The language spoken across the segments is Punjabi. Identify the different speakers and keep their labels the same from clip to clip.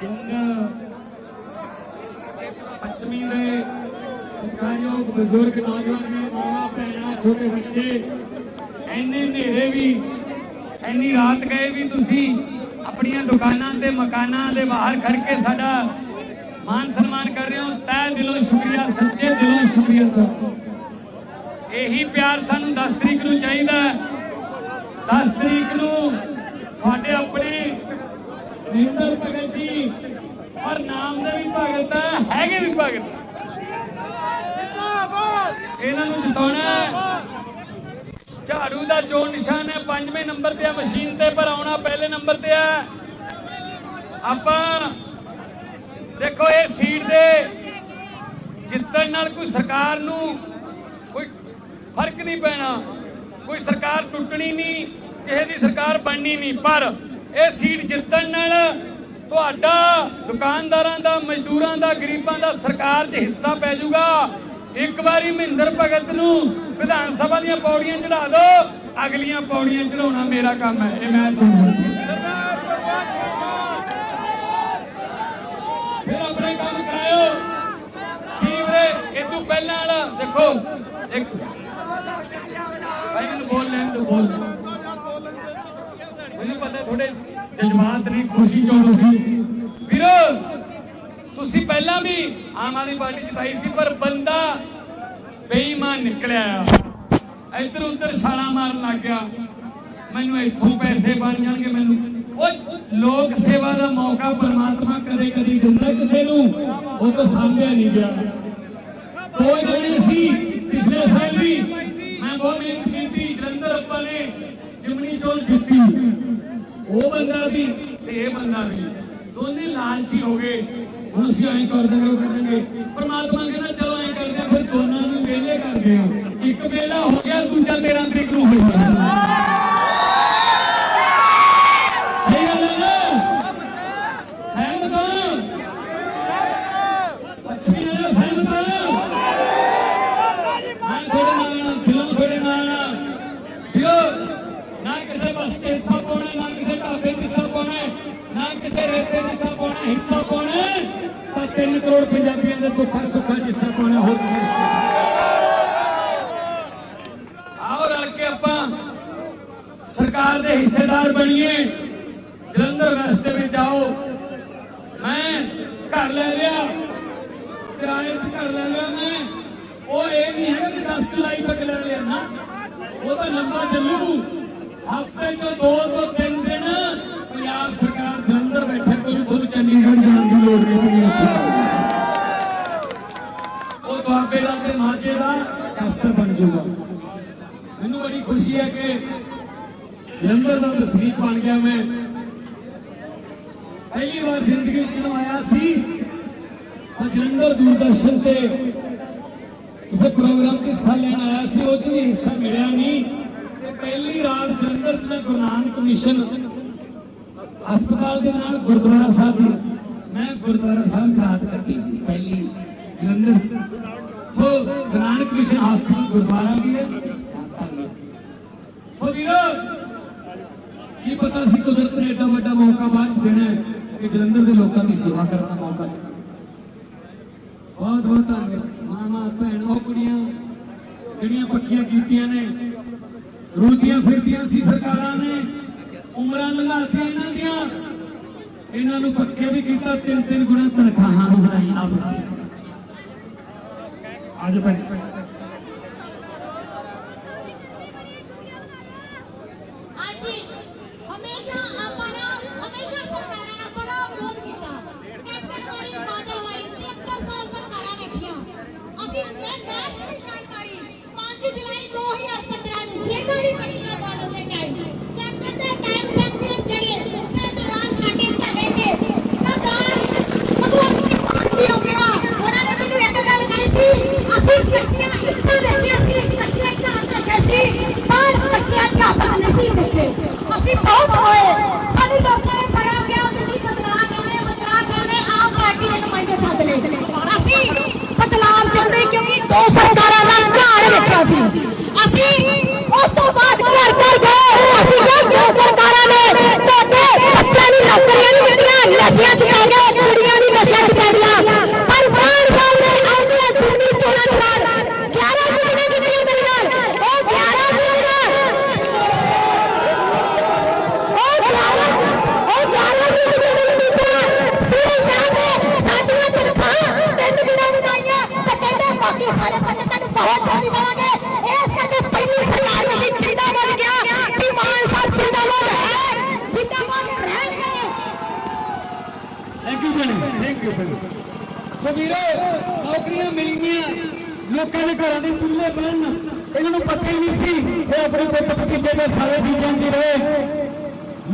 Speaker 1: ਪਿੰਡ ਪੱਛਮੀ ਦੇ ਸਤਿਕਾਰਯੋਗ ਬਜ਼ੁਰਗ ਨੌਜਵਾਨ ਮਾਵਾ ਭੈਣਾਂ ਛੋਟੇ ਬੱਚੇ ਐਨੇ ਹਨੇਰੇ ਵੀ ਐਨੀ ਰਾਤ ਗਏ ਵੀ ਤੁਸੀਂ ਆਪਣੀਆਂ ਦੁਕਾਨਾਂ ਤੇ ਮਕਾਨਾਂ ਦੇ ਬਾਹਰ ਖੜ ਕੇ ਸਾਡਾ ਮਾਨ ਸਨਮਾਨ ਕਰ ਰਹੇ ਹੋ ਤਹਿ ਦਿਲੋਂ ਸ਼ੁਕਰੀਆ ਸੱਚੇ ਦਿਲੋਂ ਸ਼ੁਕਰੀਆ ਤੁਹਾਡਾ ਇਹੀ ਪਿਆਰ ਸਾਨੂੰ 10 ਤਰੀਕ ਨੂੰ ਚਾਹੀਦਾ ਹੈ। 10 ਤਰੀਕ ਨੂੰ ਸਾਡੇ ਆਪਣੇ ਨਿੰਦਰ ਭਗਤ ਜੀ। ਔਰ ਨਾਮ ਦੇ ਵੀ ਭਗਤ ਹੈਗੇ ਵੀ ਭਗਤ। ਇਹਨਾਂ ਨੂੰ ਜਿਤਾਉਣਾ ਝਾੜੂ ਦਾ ਚੋਣ ਨਿਸ਼ਾਨ ਹੈ, ਪੰਜਵੇਂ ਨੰਬਰ ਤੇ ਆ, ਮਸ਼ੀਨ ਤੇ, ਪਰ ਆਉਣਾ ਪਹਿਲੇ ਨੰਬਰ ਤੇ ਆ। ਆਪਾਂ ਦੇਖੋ, ਇਹ ਸੀਟ ਦੇ ਜਿੱਤਣ ਨਾਲ ਕੋਈ ਸਰਕਾਰ ਨੂੰ ਕੋਈ ਫ਼ਰਕ ਨਹੀਂ ਪੈਣਾ। ਕੋਈ ਸਰਕਾਰ ਟੁੱਟਣੀ ਨਹੀਂ। ਕਿਸੇ ਦੀ ਸਰਕਾਰ ਬਣਨੀ ਨਹੀਂ, ਪਰ ਇਹ ਸੀਟ ਜਿੱਤਣ ਨਾਲ ਤੁਹਾਡਾ ਦੁਕਾਨਦਾਰਾਂ ਦਾ, ਮਜ਼ਦੂਰਾਂ ਦਾ, ਗਰੀਬਾਂ ਦਾ ਸਰਕਾਰ 'ਚ ਹਿੱਸਾ ਪੈ ਜਾਊਗਾ। ਇੱਕ ਵਾਰੀ ਮਹਿੰਦਰ ਭਗਤ ਨੂੰ ਵਿਧਾਨ ਸਭਾ ਦੀਆਂ ਪੌੜੀਆਂ ਚੜਾ ਦਿਓ, ਅਗਲੀਆਂ ਪੌੜੀਆਂ ਚੜਾਉਣਾ ਮੇਰਾ ਕੰਮ ਹੈ। ਇਹ ਮੈਂ ਫਿਰ ਆਪਣੇ ਕੰਮ ਕਰਾਇਓ। ਸੀਵਰੇ ਇਹ ਤੋਂ ਪਹਿਲਾਂ ਵਾਲਾ ਦੇਖੋ। ਇੱਕ ਭਾਈ ਮੈਨੂੰ ਬੋਲ ਲੈਣ ਤੋਂ ਬੋਲ ਮੈਨੂੰ ਪਤਾ ਥੋੜੇ ਜਜ਼ਬਾਤ ਨੇ ਖੁਸ਼ੀ ਚੋਂ ਤੁਸੀਂ। ਵੀਰੋ, ਤੁਸੀਂ ਪਹਿਲਾਂ ਵੀ ਆਮ ਆਦਮੀ ਪਾਰਟੀ ਜਿਤਾਈ ਸੀ, ਪਰ ਬੰਦਾ ਬੇਈਮਾਨ ਨਿਕਲਿਆ ਆ। ਇੱਧਰ ਉੱਧਰ ਛਾਲਾਂ ਮਾਰਨ ਲੱਗ ਗਿਆ। ਮੈਨੂੰ ਇੱਥੋਂ ਪੈਸੇ ਬਣ ਜਾਣਗੇ, ਮੈਨੂੰ। ਉਹ ਲੋਕ ਸੇਵਾ ਦਾ ਮੌਕਾ ਪਰਮਾਤਮਾ ਕਦੇ ਕਦੀ ਦਿੰਦਾ ਕਿਸੇ ਨੂੰ, ਉਹ ਤਾਂ ਸਾਂਭਿਆ ਨਹੀਂ ਗਿਆ। ਦੋ ਜਣੇ ਸੀ ਪਿਛਲੇ ਸਾਲ ਵੀ ਮੈਂ ਬਹੁਤ ਮਿਹਨਤ ਕੀਤੀ ਜਲੰਧਰ ਆਪਾਂ ਨੇ ਜਿਮਨੀ ਚੋਲ ਜਿੱਤੀ ਉਹ ਬੰਦਾ ਵੀ ਤੇ ਇਹ ਵੀ ਦੋਨੇ ਲਾਲਚੀ ਹੋ ਗਏ। ਹੁਣ ਅਸੀਂ ਐਂ ਕਰ ਦਾਂਗੇ ਉਹ ਕਰ ਦਾਂਗੇ ਪਰਮਾਤਮਾ ਕਹਿੰਦਾ ਸਰਕਾਰ ਦੇ ਹਿੱਸੇਦਾਰ ਬਣੀਏ, ਜਲੰਧਰ ਰਸਤੇ ਵਿੱਚ ਆਓ। ਮੈਂ ਘਰ ਲੈ ਲਿਆ, ਕਿਰਾਏ ਤੇ ਘਰ ਲੈ ਲਿਆ ਮੈਂ। ਉਹ ਇਹ ਨਹੀਂ ਹੈ ਕਿ 10 ਜੁਲਾਈ ਤੱਕ ਲੈ ਲਿਆ ਨਾ। ਉਹ ਤਾਂ ਲੰਬਾ ਚੱਲੂ। ਹਫ਼ਤੇ ਚੋਂ ਦੋ ਤੋਂ ਤਿੰਨ ਦਿਨ ਪੰਜਾਬ ਸਰਕਾਰ ਜਲੰਧਰ ਬੈਠੇ ਕਰੂ ਤੁਹਾਨੂੰ ਚੰਡੀਗੜ੍ਹ ਜਾਣ ਦੀ ਲੋੜ ਨਹੀਂ ਪਣੀ ਉਹ ਦੁਆਬੇ ਦਾ ਤੇ ਮਾਝੇ ਦਾ ਦਫ਼ਤਰ ਬਣ ਜਾਊਗਾ। ਮੈਨੂੰ ਬੜੀ ਖੁਸ਼ੀ ਹੈ ਕਿ ਜਲੰਧਰ ਦਾ ਵਸਨੀਕ ਬਣ ਗਿਆ ਮੈਂ। ਪਹਿਲੀ ਵਾਰ ਜ਼ਿੰਦਗੀ ਜਦੋਂ ਆਇਆ ਸੀ, ਤਾਂ ਜਲੰਧਰ ਦੂਰਦਰਸ਼ਨ ਤੇ ਕਿਸੇ ਪ੍ਰੋਗਰਾਮ 'ਚ ਹਿੱਸਾ ਲੈਣ ਆਇਆ ਸੀ, ਉਹ 'ਚ ਵੀ ਹਿੱਸਾ ਮਿਲਿਆ ਨਹੀਂ। ਤੇ ਪਹਿਲੀ ਰਾਤ ਜਲੰਧਰ 'ਚ ਮੈਂ ਗੁਰੂ ਨਾਨਕ ਮਿਸ਼ਨ ਹਸਪਤਾਲ ਦੇ ਨਾਲ ਗੁਰਦੁਆਰਾ ਸਾਹਿਬ ਦੀ ਮੈਂ ਗੁਰਦੁਆਰਾ ਸਾਹਿਬ 'ਚ ਰਾਤ ਕੱਟੀ ਸੀ, ਪਹਿਲੀ ਜਲੰਧਰ 'ਚ। ਸੋ ਗੁਰੂ ਨਾਨਕ ਮਿਸ਼ਨ ਹਸਪਤਾਲ ਗੁਰਦੁਆਰਾ ਵੀ ਹੈ, ਹਸਪਤਾਲ ਵੀ ਸੋ ਵੀਰੋ ਕੀ ਪਤਾ ਸੀ ਕੁਦਰਤ ਨੇ ਏਡਾ ਵੱਡਾ ਮੌਕਾ ਬਾਅਦ ਚ ਦੇਣਾ ਕਿ ਜਲੰਧਰ ਦੇ ਲੋਕਾਂ ਦੀ ਸੇਵਾ ਕਰਨ ਦਾ ਮੌਕਾ ਦੇਣਾ ਬਹੁਤ ਬਹੁਤ ਧੰਨਵਾਦ। ਮਾਮਾ ਭੈਣ ਕੁੜੀਆਂ ਜਿਹੜੀਆਂ ਪੱਕੀਆਂ ਕੀਤੀਆਂ ਨੇ, ਰੁਲਦੀਆਂ ਫਿਰਦੀਆਂ ਸੀ ਸਰਕਾਰਾਂ ਨੇ, ਉਮਰਾਂ ਲੰਘਾਤੀਆਂ ਇਹਨਾਂ ਦੀਆਂ। ਇਹਨਾਂ ਨੂੰ ਪੱਕੇ ਵੀ ਕੀਤਾ ਤਿੰਨ ਤਿੰਨ ਗੁਣਾ ਤਨਖਾਹਾਂ ਨੂੰ ਬਣਾਈਆਂ ਆ ਅੱਜ ਭੈਣ
Speaker 2: ਅੱਜ ਹਮੇਸ਼ਾ ਆਪਾਂ ਨਾ ਹਮੇਸ਼ਾ ਸਰਕਾਰਾਂ ਨੇ ਬੜਾ ਵਿਰੋਧ ਕੀਤਾ ਕੈਪਟਨ ਵਾਰੀ ਬਾਦਲ ਵਾਰੀ 73 ਸਾਲ ਸਰਕਾਰਾਂ ਬੈਠੀਆਂ ਅਸੀਂ ਮੈਂ ਮੈਂ ਤੇ ਨਿਸ਼ਾਨਕਾਰੀ 5 ਜੁਲਾਈ 2015 ਨੂੰ ਜੇਲ੍ਹਾਂ ਦੀ ਕੱਟੀਆਂ ਬਾਦਲ ਦੇ ਟਾਈਮ ਕੈਪਟਨ ਦਾ ਟਾਈਮ ਸੈਕਟਰ ਚੜੇ ਉਸੇ ਦੌਰਾਨ ਸਾਡੇ ਧਰਨੇ ਤੇ ਸਰਦਾਰ ਭਗਵੰਤ ਸਿੰਘ ਮਾਨ ਜੀ ਹੋ ਗਿਆ ਉਹਨਾਂ ਨੇ ਮੈਨੂੰ ਇੱਕ ਗੱਲ ਕਹੀ ਸੀ ਅਸੀਂ ਕੱਚੀਆਂ ਇੱਟਾਂ ਦੇਖੀਆਂ ਸੀ ਕੱਚੀਆਂ ਇੱਟਾਂ ਦੇਖੀਆਂ ਸੀ ਪਰ ਕੱਚੀਆਂ ਢਾਬਾ ਨਹੀਂ ਦੇਖੇ ਅਸੀਂ ਬਹੁਤ ਹੋਏ ਸਾਨੂੰ ਲੋਕਾਂ ਨੇ ਬੜਾ ਕਿਹਾ ਤੁਸੀਂ ਬਦਲਾਅ ਕਰਨੇ ਬਦਲਾਅ ਕਰਨੇ ਆਮ ਪਾਰਟੀ ਦੇ ਨੁਮਾਇੰਦੇ ਕਿਉਂਕਿ ਦੋ ਸਰਕਾਰਾਂ ਦਾ ਘਾੜ ਵੇਖਿਆ ਸੀ ਅਸੀਂ ਉਸ ਤੋਂ ਬਾਅਦ ਘਰ ਘਰ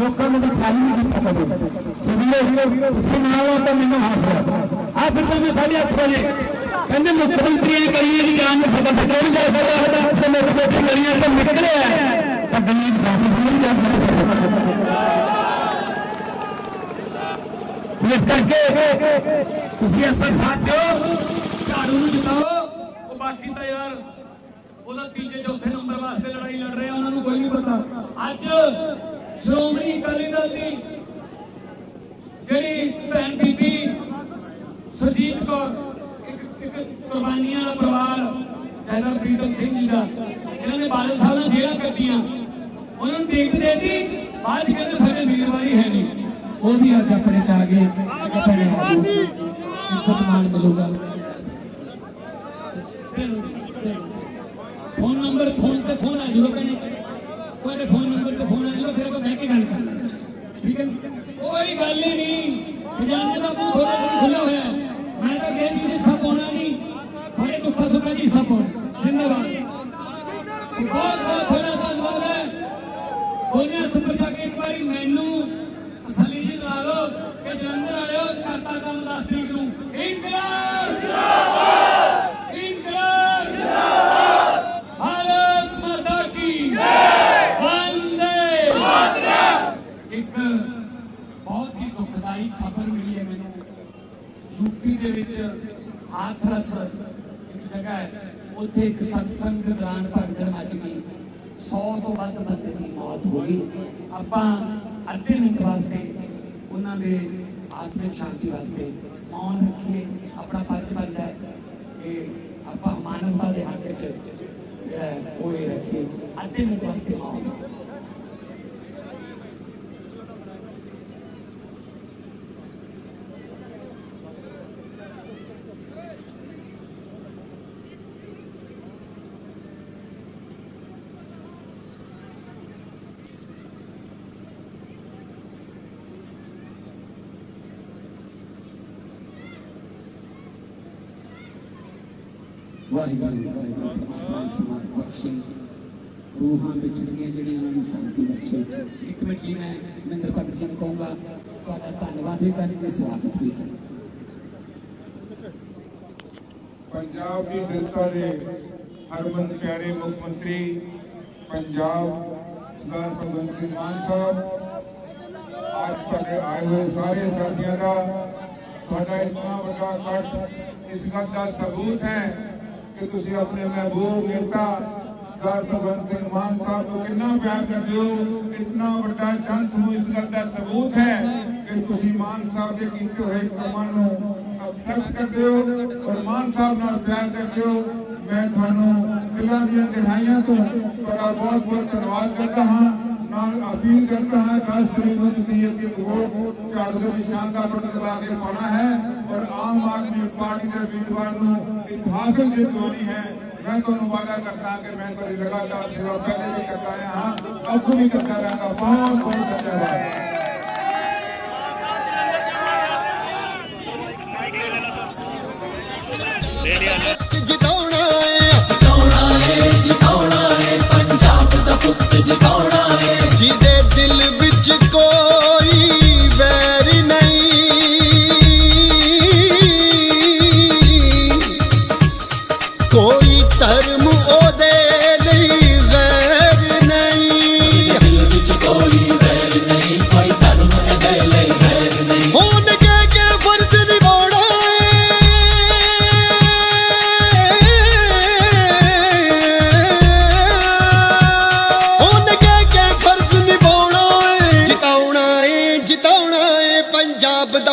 Speaker 1: ਲੋਕਾਂ ਨੂੰ ਤਾਂ ਖਾਲੀ ਨਹੀਂ ਕੀਤਾ ਕਦੇ। ਸਭੀਏ ਤੁਸੀਂ ਨਾਲ ਹੋ ਤਾਂ ਮੈਨੂੰ ਹਾਸਾ ਆ ਫਿਰ ਤਾਂ ਮੈਂ ਸਾਢੇ ਅੱਠ ਵਜੇ ਕਹਿੰਦੇ ਮੁੱਖ ਮੰਤਰੀ ਇਹ ਕਰੀਏ ਕਿ ਜਾਨ ਨੂੰ ਸਦਾ ਸਦਾ ਨਹੀਂ ਜਾ ਸਕਦਾ ਤੇ ਮੁੱਖ ਮੰਤਰੀ ਕਰੀਏ ਤਾਂ ਨਿਕਲਿਆ ਤਾਂ ਗਰੀਬ ਵਾਪਸ ਨਹੀਂ ਜਾ ਸਕਦਾ ਇਸ ਕਰਕੇ ਤੁਸੀਂ ਇਸ ਦਾ ਸਾਥ ਦਿਓ। ਝਾੜੂ ਨੂੰ ਜਿਤਾਓ। ਉਹ ਬਾਕੀ ਤਾਂ ਯਾਰ। ਉਹਦਾ ਤੀਜੇ ਚੌਥੇ ਨੰਬਰ ਵਾਸਤੇ ਲੜਾਈ ਲੜ ਰਹੇ ਆ, ਉਹਨਾਂ ਨੂੰ ਕੋਈ ਨਹੀਂ ਪਤਾ। ਅੱਜ ਸ਼੍ਰੋਮਣੀ ਅਕਾਲੀ ਦਲ ਦੀ ਜਿਹੜੀ ਭੈਣ ਬੀਬੀ ਸੁਰਜੀਤ ਕੌਰ, ਇੱਕ ਇੱਕ ਕੁਰਬਾਨੀਆਂ ਦਾ ਪਰਿਵਾਰ ਜੈਦਰ ਪ੍ਰੀਤਮ ਸਿੰਘ ਜੀ ਦਾ ਇਹਨਾਂ ਨੇ ਬਾਦਲ ਸਾਹਿਬ ਨਾਲ ਜੇਲ੍ਹਾਂ ਕੱਟੀਆਂ। ਉਹਨਾਂ ਨੂੰ ਟਿਕਟ ਦੇਤੀ। ਬਾਅਦ 'ਚ ਕਹਿੰਦੇ ਸਾਡੇ ਵੀਰਵਾਰੀ ਹੈ ਨਹੀਂ। ਉਹ ਵੀ ਅੱਜ ਆਪਣੇ ਚ ਆ ਗਏ। ਮੈਂ ਆ ਜਾਓ ਇੱਜ਼ਤ ਮਾਣ ਮਿਲੂਗਾ। ਫੋਨ ਨੰਬਰ, ਫੋਨ ਤੇ ਫੋਨ ਆ ਜਾਊਗਾ ਭੈਣੇ ਤੁਹਾਡੇ ਫੋਨ ਨੰਬਰ ਤੇ ਫੋਨ ਆ ਜਾਊਗਾ ਫਿਰ ਆਪਾਂ ਬਹਿ ਕੇ ਗੱਲ ਕਰ ਲਾਂਗੇ ਠੀਕ ਹੈ ਕੋਈ ਗੱਲ ਹੀ ਨਹੀਂ। ਖਜ਼ਾਨੇ ਦਾ ਮੂੰਹ ਤੁਹਾਡੇ ਕੋਲ ਖੁੱਲਾ ਹੋਇਆ ਮੈਂ ਤਾਂ ਕਿਸੇ ਚੀਜ਼ 'ਚ ਹਿੱਸਾ ਪਾਉਣਾ ਨਹੀਂ ਤੁਹਾਡੇ ਦੁੱਖਾਂ ਸੁੱਖਾਂ 'ਚ ਹਿੱਸਾ ਪਾਉਣਾ। ਜ਼ਿੰਦਾਬਾਦ। ਬਹੁਤ ਬਹੁਤ ਤੁਹਾਡਾ ਧੰਨਵਾਦ ਹੈ। ਦੋਨੇ ਹੱਥ ਉੱਪਰ ਕੇ ਇੱਕ ਵਾਰੀ ਮੈਨੂੰ, ਅਸਲੀ ਜੀ ਲਾ ਲਓ, ਕਿ ਜਲੰਧਰ ਵਾਲਿਓ ਕਰਤਾ ਕੰਮ 10 ਤਰੀਕ ਨੂੰ। ਇਨਕਲਾਬ ਭਾਰਤ ਮਾਤਾ ਕੀ ਵੰਦੇ ਇੱਕ ਬਹੁਤ ਹੀ ਦੁਖਦਾਈ ਖਬਰ ਮਿਲੀ ਹੈ ਮੈਨੂੰ। ਯੂਪੀ ਦੇ ਵਿੱਚ ਹਾਥਰਸ ਇੱਕ ਜਗ੍ਹਾ ਹੈ, ਉੱਥੇ ਇੱਕ ਸਤਸੰਗ ਦੌਰਾਨ ਭਗਦੜ ਮੱਚ ਗਈ। 100 ਤੋਂ ਵੱਧ ਬੰਦੇ ਦੀ ਮੌਤ ਹੋ ਗਈ। ਆਪਾਂ ਅੱਧੇ ਮਿੰਟ ਵਾਸਤੇ ਉਹਨਾਂ ਦੇ ਆਤਮਿਕ ਸ਼ਾਂਤੀ ਵਾਸਤੇ ਮੌਨ ਰੱਖੀਏ। ਆਪਣਾ ਫਰਜ਼ ਬਣਦਾ ਹੈ ਕਿ ਆਪਾਂ ਮਾਨਵਤਾ ਦੇ ਹੱਕ 'ਚ ਜਿਹੜਾ ਉਹ ਇਹ ਰੱਖੀਏ। ਅੱਧੇ ਮਿੰਟ ਵਾਸਤੇ ਮੌਨ ਵਾਹਿਗੁਰੂ ਵਾਹਿਗੁਰੂ ਪਰਮਾਤਮਾ ਸਮਾਨ ਬਖਸ਼ੇ। ਰੂਹਾਂ ਵਿਚੜੀਆਂ ਜਿਹੜੀਆਂ ਉਹਨਾਂ ਨੂੰ ਸ਼ਾਂਤੀ ਬਖਸ਼ੇ। ਇੱਕ ਮਿੰਟ ਲਈ ਮੈਂ ਮਹਿੰਦਰ ਭਗਤ ਜੀ ਨੂੰ ਕਹੂੰਗਾ, ਤੁਹਾਡਾ ਧੰਨਵਾਦ ਵੀ ਕਰਾਂਗੇ ਸਵਾਗਤ ਵੀ ਕਰਾਂਗੇ
Speaker 3: ਪੰਜਾਬ ਦੀ ਜਨਤਾ ਦੇ ਹਰਮਨ ਪਿਆਰੇ ਮੁੱਖ ਮੰਤਰੀ, ਪੰਜਾਬ ਸਰਦਾਰ ਭਗਵੰਤ ਸਿੰਘ ਮਾਨ ਸਾਹਿਬ, ਅੱਜ ਤੱਕ ਆਏ ਹੋਏ ਸਾਰੇ ਸਾਥੀਆਂ ਦਾ ਤੁਹਾਡਾ ਇਤਨਾ ਵੱਡਾ ਇਕੱਠ, ਇਸ ਗੱਲ ਦਾ ਸਬੂਤ ਹੈ ਕਿ ਤੁਸੀਂ ਆਪਣੇ ਮਹਿਬੂਬ ਨੇਤਾ ਸਰਦਾਰ ਭਗਵੰਤ ਸਿੰਘ ਮਾਨ ਸਾਹਿਬ ਨੂੰ ਕਿੰਨਾ ਪਿਆਰ ਕਰਦੇ ਹੋ ਇਤਨਾ ਵੱਡਾ ਜਨ ਸਮੂਹ ਇਸ ਗੱਲ ਦਾ ਸਬੂਤ ਹੈ ਕਿ ਤੁਸੀਂ ਮਾਨ ਸਾਹਿਬ ਦੇ ਕੀਤੇ ਹੋਏ ਕੰਮਾਂ ਨੂੰ ਐਕਸੈਪਟ ਕਰਦੇ ਹੋ ਔਰ ਮਾਨ ਸਾਹਿਬ ਨਾਲ ਪਿਆਰ ਕਰਦੇ ਹੋ। ਮੈਂ ਤੁਹਾਨੂੰ ਦਿਲਾਂ ਦੀਆਂ ਗਹਿਰਾਈਆਂ ਤੋਂ ਤੁਹਾਡਾ ਬਹੁਤ ਬਹੁਤ ਧੰਨਵਾਦ ਕਰਦਾ ਹਾਂ। ਨਾਲ ਅਪੀਲ ਕਰਦਾ ਹਾਂ, ਖਾਸ ਤੌਰ ਤੇ ਤੁਸੀਂ ਅੱਗੇ ਕੋ ਝਾੜੂ ਦੇ ਨਿਸ਼ਾਨ ਦਾ ਬਟਨ ਦਬਾ ਕੇ ਪਾਉਣਾ ਹੈ ਔਰ ਆਮ ਆਦਮੀ ਪਾਰਟੀ ਦੇ ਉਮੀਦਵਾਰ ਨੂੰ ਇਤਿਹਾਸਕ ਜਿੱਤ ਹੋਣੀ ਹੈ। ਮੈਂ ਤੁਹਾਨੂੰ ਵਾਅਦਾ ਕਰਦਾ ਕਿ ਮੈਂ ਤੁਹਾਡੀ ਲਗਾਤਾਰ ਸੇਵਾ ਪਹਿਲੇ ਵੀ ਕਰਦਾ ਆਇਆ ਹਾਂ, ਅੱਗੋਂ ਵੀ ਕਰਦਾ ਰਹਾਂਗਾ। ਬਹੁਤ ਬਹੁਤ ਧੰਨਵਾਦ।
Speaker 4: ਜਿਤਾਉਣਾ ਏ ਜਿਤਾਉਣਾ ਏ ਜਿਤਾਉਣਾ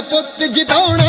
Speaker 4: ਪੁੱਤ ਜਿਤਾਉਣਾ